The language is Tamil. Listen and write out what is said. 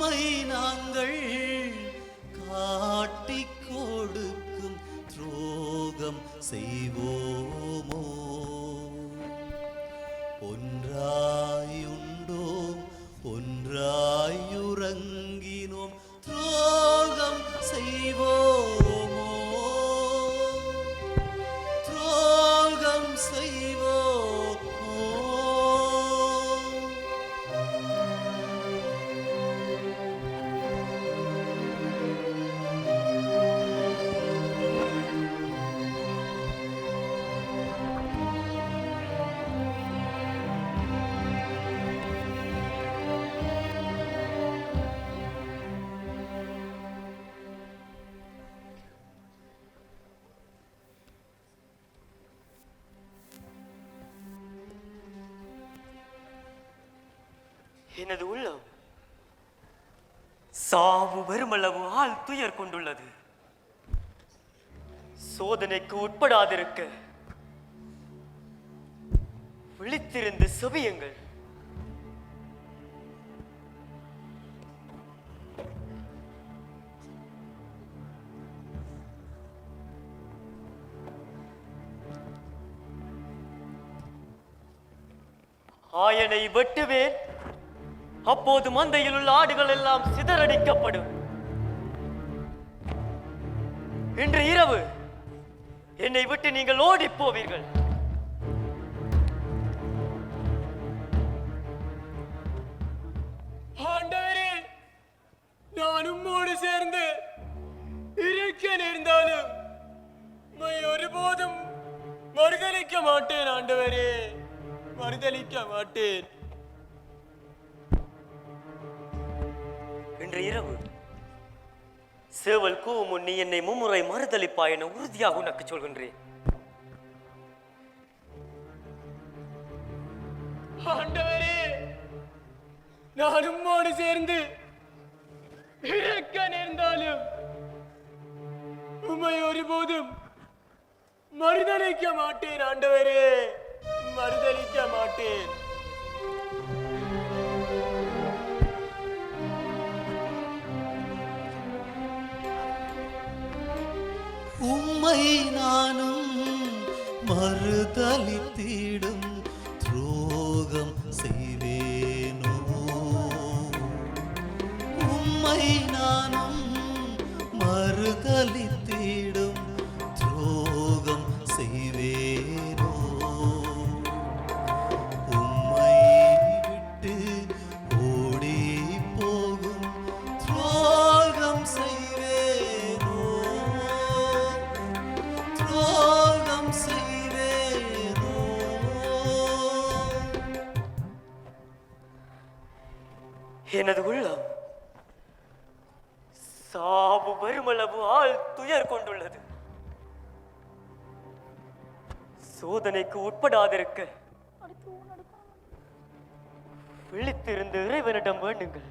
உம்மை நாங்கள் காட்டி கொடுக்கும் துரோகம் செய்வோமோ? ஒன்றாயுண்டோம் ஒன்றா எனது உள்ளம் சாவு வருமளவு ஆள் துயர் கொண்டுள்ளது. சோதனைக்கு உட்படாதிருக்க விழித்திருந்து செவியுங்கள். ஆயனை வெட்டுவேன். அப்போது மந்தையில் உள்ள ஆடுகள் எல்லாம் சிதறடிக்கப்படும். இன்று இரவு என்னை விட்டு நீங்கள் ஓடிப் போவீர்கள். ஆண்டவரே நான் உம்மோடு சேர்ந்து இருக்க நேர்ந்தாலும் ஒருபோதும் மறுதலிக்க மாட்டேன் ஆண்டவரே. மறுதலிக்க மாட்டேன். இன்று இரவு சேவல் கூவும் முன் நீ என்னை மும்முறை மறுதளிப்பாய் என உறுதியாக உனக்கு சொல்கின்றேன். ஆண்டவரே நான் உம்மோடு சேர்ந்து இருக்க நேர்ந்தாலும் உம்மை ஒருபோதும் மறுதளிக்க மாட்டேன் ஆண்டவரே. மறுதளிக்க மாட்டேன். நானும் மறுதளித்திடும் துரோகம் செய்வேனோ உம்மை நானும் மறுதளித்திடும் எனது உள்ளம் சாவு வருமளவு ஆள் துயர் கொண்டுள்ளது. சோதனைக்கு உட்படாதிருக்க விழித்திருந்து இறைவனிடம் வேண்டுங்கள்.